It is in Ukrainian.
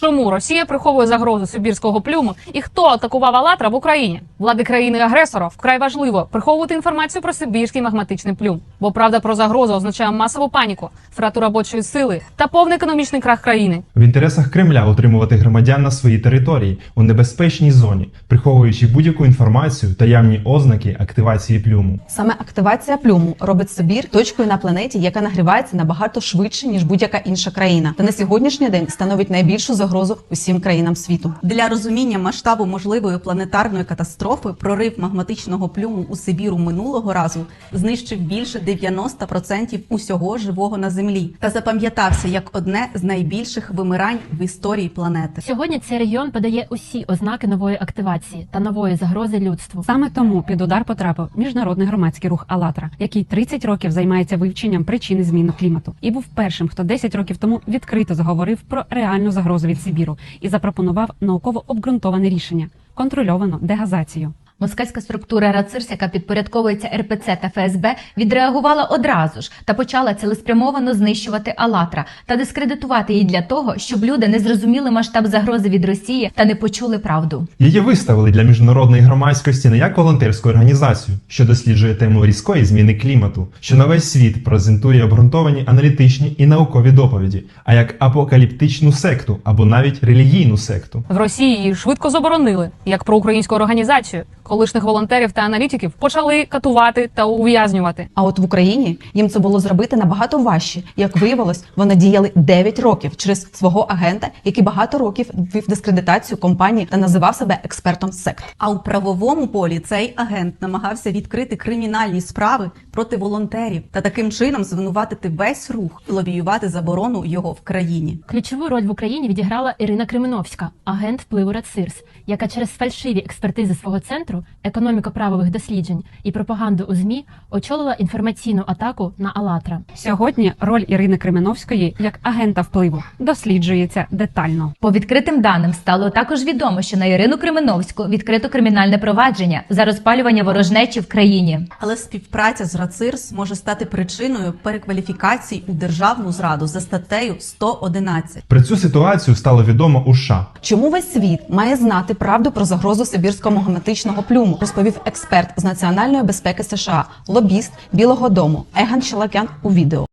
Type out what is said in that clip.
Чому Росія приховує загрозу сибірського плюму і хто атакував Алатра в Україні? Влади країни-агресора вкрай важливо приховувати інформацію про сибірський магматичний плюм, бо правда про загрозу означає масову паніку, втрату робочої сили та повний економічний крах країни. В інтересах Кремля утримувати громадян на своїй території у небезпечній зоні, приховуючи будь-яку інформацію та явні ознаки активації плюму. Саме активація плюму робить Сибір точкою на планеті, яка нагрівається набагато швидше ніж будь-яка інша країна, та на сьогоднішній день становить найбільшу загрозу усім країнам світу. Для розуміння масштабу можливої планетарної катастрофи прорив магматичного плюму у Сибіру минулого разу знищив більше 90% усього живого на землі та запам'ятався як одне з найбільших вимирань в історії планети. Сьогодні цей регіон подає усі ознаки нової активації та нової загрози людству. Саме тому під удар потрапив міжнародний громадський рух «АЛЛАТРА», який 30 років займається вивченням причини зміни клімату, і був першим, хто 10 років тому відкрито заговорив про реальну загрозу від Сибіру і запропонував науково обґрунтоване рішення контрольовану дегазацію. Москальська структура РАЦИРС, яка підпорядковується РПЦ та ФСБ, відреагувала одразу ж та почала цілеспрямовано знищувати Алатра та дискредитувати її для того, щоб люди не зрозуміли масштаб загрози від Росії та не почули правду. Її виставили для міжнародної громадськості не як волонтерську організацію, що досліджує тему різкої зміни клімату, що на весь світ презентує обґрунтовані аналітичні і наукові доповіді, а як апокаліптичну секту або навіть релігійну секту. В Росії її швидко заборонили як проукраїнську організацію. Колишніх волонтерів та аналітиків почали катувати та ув'язнювати. А от в Україні їм це було зробити набагато важче. Як виявилось, вони діяли 9 років через свого агента, який багато років вів дискредитацію компанії та називав себе експертом сект. А у правовому полі цей агент намагався відкрити кримінальні справи проти волонтерів та таким чином звинуватити весь рух і лобіювати заборону його в країні. Ключову роль в Україні відіграла Ірина Кременовська, агент впливу РАЦИРС, яка через фальшиві експертизи свого центру, економіко-правових досліджень і пропаганду у ЗМІ очолила інформаційну атаку на Алатра. Сьогодні роль Ірини Кременовської як агента впливу досліджується детально. По відкритим даним стало також відомо, що на Ірину Кременовську відкрито кримінальне провадження за розпалювання ворожнечі в країні. Але співпраця з РАЦИРС може стати причиною перекваліфікації у державну зраду за статтею 111. Про цю ситуацію стало відомо у США. Чому весь світ має знати правду про загрозу сибірського магматичного плюму? Розповів експерт з національної безпеки США, лобіст Білого Дому Еган Шелакян у відео.